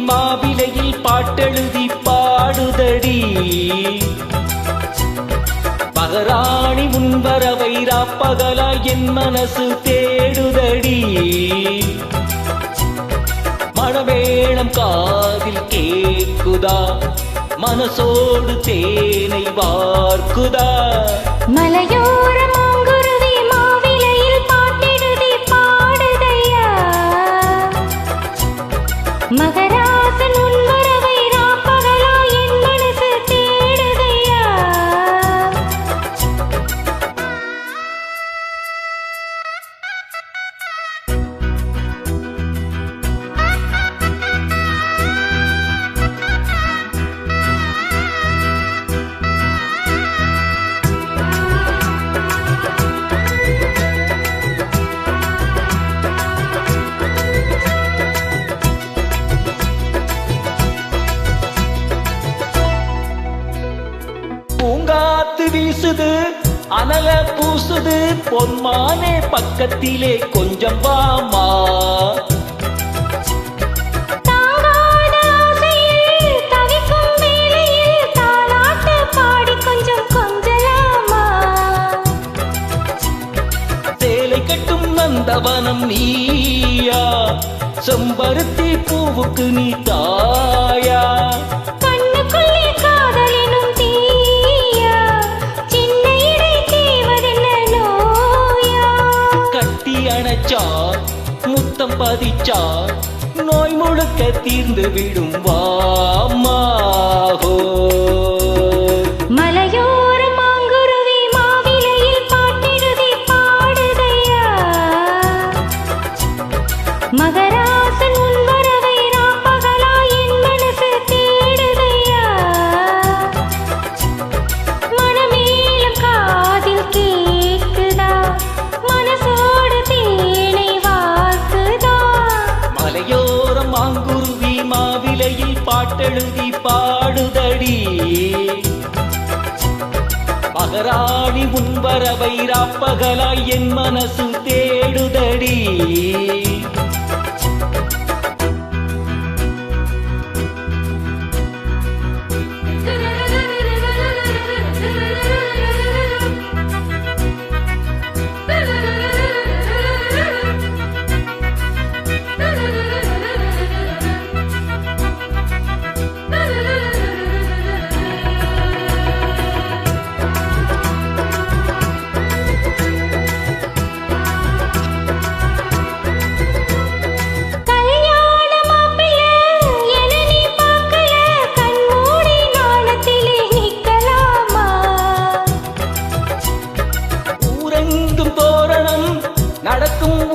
மாவிலையில் பாட்டெழுதி பாடுதடி. மகராணி முன்வரவை ராப்பகலா என் மனசு தேடுதடி. மழவேளம் காதில் கேக்குதா மனசோடு தேனை வார்க்குதா? மலையோர பூங்காத்து வீசுது அனல பூசுது பொன்மானே பக்கத்திலே கொஞ்சம் வாமா. நந்தவனம் நீயா செம்பருத்தி பூவுக்கு நீ தாயா. பதிச்சார் முத்தம் பதிச்சார் நோய் முழுக்க தீர்ந்து விடும் வாமாகோ மலையோர மாங்குருவி மாவிலையில் பாட்டிடுதி பாடுதையா. மகராசன் மாவிலையில் பாட்டெழுதி பாடுதடி. மகராணி உன் முன்வரவை ராப்பகலாய் என் மனசு தே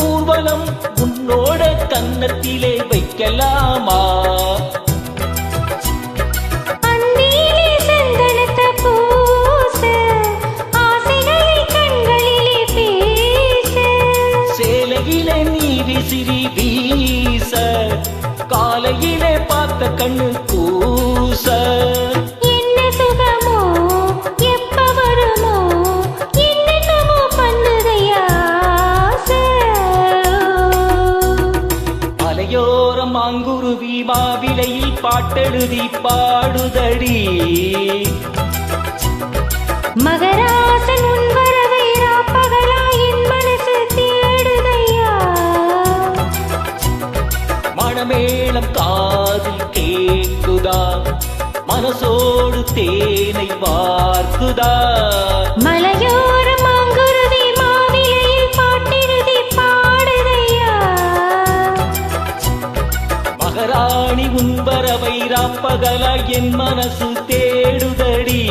ஊர்வலம் உன்னோட கன்னத்திலே வைக்கலாமா? விசிறி வீச காலையிலே பார்த்த கண்ணு கூச பாட்டெழுதி பாடுதடி. மகராசன் உன் வரவை ராப்பகலா என் மனசு தேடுதையா? மணமேளம் காதில் கேக்குதா மனசோடு தேனை வார்க்குதா? மகராணி உன்பரவை ராப்பகலா என் மனசு தேடுதடி